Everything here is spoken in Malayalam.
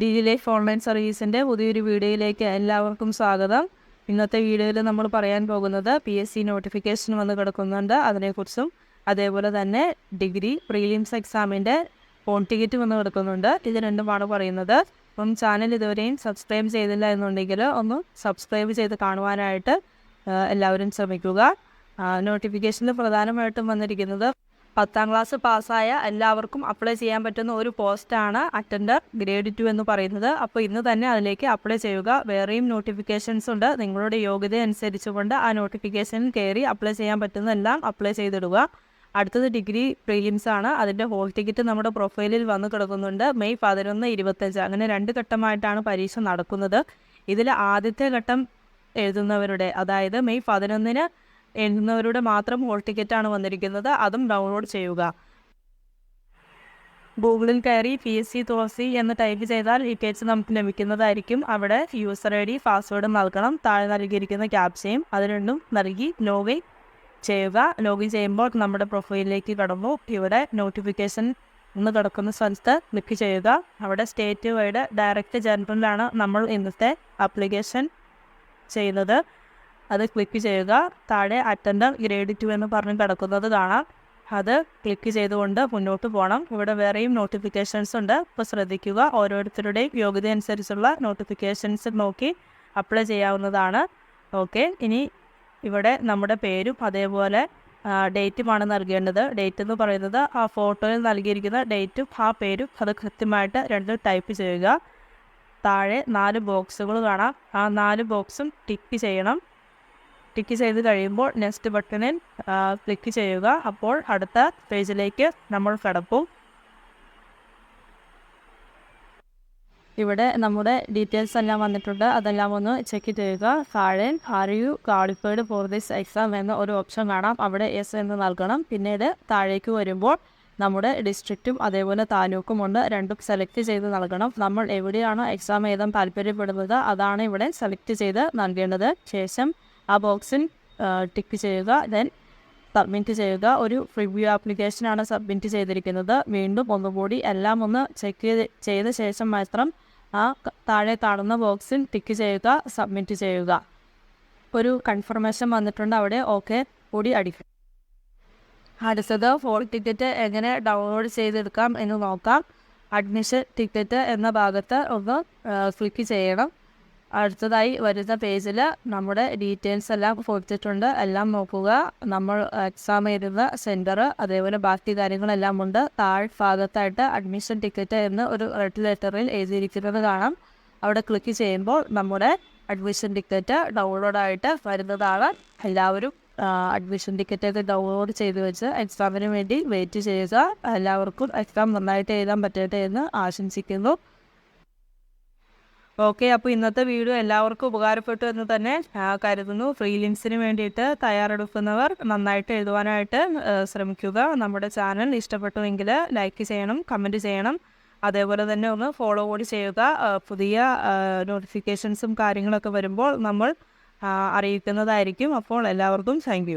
ഡി ജി ലൈഫ് ഓൺലൈൻ സർവീസിന്റെ പുതിയൊരു വീഡിയോയിലേക്ക് എല്ലാവർക്കും സ്വാഗതം. ഇന്നത്തെ വീഡിയോയിൽ നമ്മൾ പറയാൻ പോകുന്നത് പി എസ് സി നോട്ടിഫിക്കേഷൻ വന്ന് കിടക്കുന്നുണ്ട്. അതിനെക്കുറിച്ചും അതേപോലെ തന്നെ ഡിഗ്രി പ്രീലിംസ് എക്സാമിന്റെ ഫോൺ ടിക്കറ്റ് വന്ന് കിടക്കുന്നുണ്ട്. ഇത് രണ്ടുമാണ് പറയുന്നത്. അപ്പം ചാനൽ ഇതുവരെയും സബ്സ്ക്രൈബ് ചെയ്തില്ല എന്നുണ്ടെങ്കിൽ ഒന്ന് സബ്സ്ക്രൈബ് ചെയ്ത് കാണുവാനായിട്ട് എല്ലാവരും ശ്രമിക്കുക. നോട്ടിഫിക്കേഷനിൽ പ്രധാനമായിട്ടും വന്നിരിക്കുന്നത് പത്താം ക്ലാസ് പാസ്സായ എല്ലാവർക്കും അപ്ലൈ ചെയ്യാൻ പറ്റുന്ന ഒരു പോസ്റ്റാണ് അറ്റൻഡർ ഗ്രേഡ് ടു എന്ന് പറയുന്നത്. അപ്പോൾ ഇന്ന് തന്നെ അതിലേക്ക് അപ്ലൈ ചെയ്യുക. വേറെയും നോട്ടിഫിക്കേഷൻസ് ഉണ്ട്. നിങ്ങളുടെ യോഗ്യത അനുസരിച്ചുകൊണ്ട് ആ നോട്ടിഫിക്കേഷനിൽ കയറി അപ്ലൈ ചെയ്യാൻ പറ്റുന്നതെല്ലാം അപ്ലൈ ചെയ്തിടുക. അടുത്തത് ഡിഗ്രി പ്രീലിംസ് ആണ്. അതിന്റെ ഹോൾ ടിക്കറ്റ് നമ്മുടെ പ്രൊഫൈലിൽ വന്ന് കിടക്കുന്നുണ്ട്. മെയ് പതിനൊന്ന് ഇരുപത്തഞ്ച്. അങ്ങനെ രണ്ട് ഘട്ടമായിട്ടാണ് പരീക്ഷ നടക്കുന്നത്. ഇതിൽ ആദ്യത്തെ ഘട്ടം എഴുതുന്നവരുടെ അതായത് മെയ് പതിനൊന്നിന് എഴുതുന്നവരുടെ മാത്രം ഹോൾ ടിക്കറ്റ് ആണ് വന്നിരിക്കുന്നത്. അതും ഡൗൺലോഡ് ചെയ്യുക. ഗൂഗിളിൽ കയറി പി എസ് സി തുളസി എന്ന് ടൈപ്പ് ചെയ്താൽ പേജ് നമുക്ക് ലഭിക്കുന്നതായിരിക്കും. അവിടെ യൂസർ ഐ ഡി പാസ്വേഡും നൽകണം. താഴെ നൽകിയിരിക്കുന്ന ക്യാപ്ചയും അത് രണ്ടും നൽകി ലോഗിൻ ചെയ്യുക. ലോഗിൻ ചെയ്യുമ്പോൾ നമ്മുടെ പ്രൊഫൈലിലേക്ക് കടന്നു. ഇവിടെ നോട്ടിഫിക്കേഷൻ ഒന്ന് കിടക്കുന്ന സ്ഥലത്ത് ക്ലിക്ക് ചെയ്യുക. അവിടെ സ്റ്റേറ്റ് വൈഡ് ഡയറക്റ്റ് ജനറലിലാണ് നമ്മൾ ഇന്നത്തെ ആപ്ലിക്കേഷൻ ചെയ്യുന്നത്. അത് ക്ലിക്ക് ചെയ്യുക. താഴെ അറ്റൻഡർ ഗ്രേഡ് ടു എന്ന് പറഞ്ഞ് കിടക്കുന്നത് കാണാം. അത് ക്ലിക്ക് ചെയ്തുകൊണ്ട് മുന്നോട്ട് പോകണം ഇവിടെ വേറെയും നോട്ടിഫിക്കേഷൻസ് ഉണ്ട്. അപ്പോൾ ശ്രദ്ധിക്കുക. ഓരോരുത്തരുടെയും യോഗ്യത അനുസരിച്ചുള്ള നോട്ടിഫിക്കേഷൻസ് നോക്കി അപ്ലൈ ചെയ്യാവുന്നതാണ്. ഓക്കെ ഇനി ഇവിടെ നമ്മുടെ പേരും അതേപോലെ ഡേറ്റുമാണ് നൽകേണ്ടത്. ഡേറ്റ് എന്ന് പറയുന്നത് ആ ഫോട്ടോയിൽ നൽകിയിരിക്കുന്ന ഡേറ്റും ആ പേരും അത് കൃത്യമായിട്ട് രണ്ട് ടൈപ്പ് ചെയ്യുക. താഴെ നാല് ബോക്സുകൾ കാണാം. ആ നാല് ബോക്സും ടിക്ക് ചെയ്യണം. ടിക്ക് ചെയ്ത് കഴിയുമ്പോൾ നെക്സ്റ്റ് ബട്ടണിൽ ക്ലിക്ക് ചെയ്യുക. അപ്പോൾ അടുത്ത പേജിലേക്ക് നമ്മൾ കിടക്കും. ഇവിടെ നമ്മുടെ ഡീറ്റെയിൽസ് എല്ലാം വന്നിട്ടുണ്ട്. അതെല്ലാം ഒന്ന് ചെക്ക് ചെയ്യുക. താഴെ are you qualified for this exam എന്ന ഒരു ഓപ്ഷൻ കാണാം. അവിടെ എസ് എന്ന് നൽകണം. പിന്നീട് താഴേക്ക് വരുമ്പോൾ നമ്മുടെ ഡിസ്ട്രിക്റ്റും അതേപോലെ താലൂക്കും ഉണ്ട് രണ്ടും സെലക്ട് ചെയ്ത് നൽകണം. നമ്മൾ എവിടെയാണോ എക്സാം എഴുതാൻ താല്പര്യപ്പെടുന്നത്? അതാണ് ഇവിടെ സെലക്ട് ചെയ്ത് നൽകേണ്ടത്. ശേഷം ആ ബോക്സിൽ ടിക്ക് ചെയ്യുക. ദെൻ സബ്മിറ്റ് ചെയ്യുക. ഒരു റിവ്യൂ ആപ്ലിക്കേഷനാണ് സബ്മിറ്റ് ചെയ്തിരിക്കുന്നത്. വീണ്ടും ഒന്നുകൂടി എല്ലാം ഒന്ന് ചെക്ക് ചെയ്ത ശേഷം മാത്രം ആ താഴെ കാണുന്ന ബോക്സിൽ ടിക്ക് ചെയ്യുക സബ്മിറ്റ് ചെയ്യുക. ഒരു കൺഫർമേഷൻ വന്നിട്ടുണ്ട്. അവിടെ ഓക്കെ കൂടി അടിക്കും അടുത്തത് ഫോൾ ടിക്കറ്റ് എങ്ങനെ ഡൗൺലോഡ് ചെയ്തെടുക്കാം എന്ന് നോക്കാം. അഡ്മിഷൻ ടിക്കറ്റ് എന്ന ഭാഗത്ത് ഒന്ന് ക്ലിക്ക് ചെയ്യണം. അടുത്തതായി വരുന്ന പേജിൽ നമ്മുടെ ഡീറ്റെയിൽസ് എല്ലാം കൊടുത്തിട്ടുണ്ട്. എല്ലാം നോക്കുക. നമ്മൾ എക്സാം എഴുതുന്ന സെന്റർ അതേപോലെ ബാക്കി കാര്യങ്ങളെല്ലാം ഉണ്ട്. താഴെ ഭാഗത്തായിട്ട് അഡ്മിഷൻ ടിക്കറ്റ് എന്ന് ഒരു റെഡ് ലെറ്ററിൽ എഴുതിയിരിക്കുന്നത് കാണാം. അവിടെ ക്ലിക്ക് ചെയ്യുമ്പോൾ നമ്മുടെ അഡ്മിഷൻ ടിക്കറ്റ് ഡൗൺലോഡായിട്ട് വരുന്നതാണ്. എല്ലാവരും അഡ്മിഷൻ ടിക്കറ്റൊക്കെ ഡൗൺലോഡ് ചെയ്ത് വെച്ച് എക്സാമിന് വേണ്ടി വെയിറ്റ് ചെയ്യുക. എല്ലാവർക്കും എക്സാം നന്നായിട്ട് എഴുതാൻ പറ്റട്ടെ എന്ന് ആശംസിക്കുന്നു. ഓക്കെ അപ്പോൾ ഇന്നത്തെ വീഡിയോ എല്ലാവർക്കും ഉപകാരപ്പെട്ടു എന്ന് തന്നെ കരുതുന്നു. ഫ്രീലിംസിന് വേണ്ടിയിട്ട് തയ്യാറെടുക്കുന്നവർ നന്നായിട്ട് എഴുതുവാനായിട്ട് ശ്രമിക്കുക. നമ്മുടെ ചാനൽ ഇഷ്ടപ്പെട്ടുവെങ്കിൽ ലൈക്ക് ചെയ്യണം കമന്റ് ചെയ്യണം. അതേപോലെ തന്നെ ഒന്ന് ഫോളോ കൂടി ചെയ്യുക. പുതിയ നോട്ടിഫിക്കേഷൻസും കാര്യങ്ങളൊക്കെ വരുമ്പോൾ നമ്മൾ അറിയിക്കുന്നതായിരിക്കും. അപ്പോൾ എല്ലാവർക്കും താങ്ക്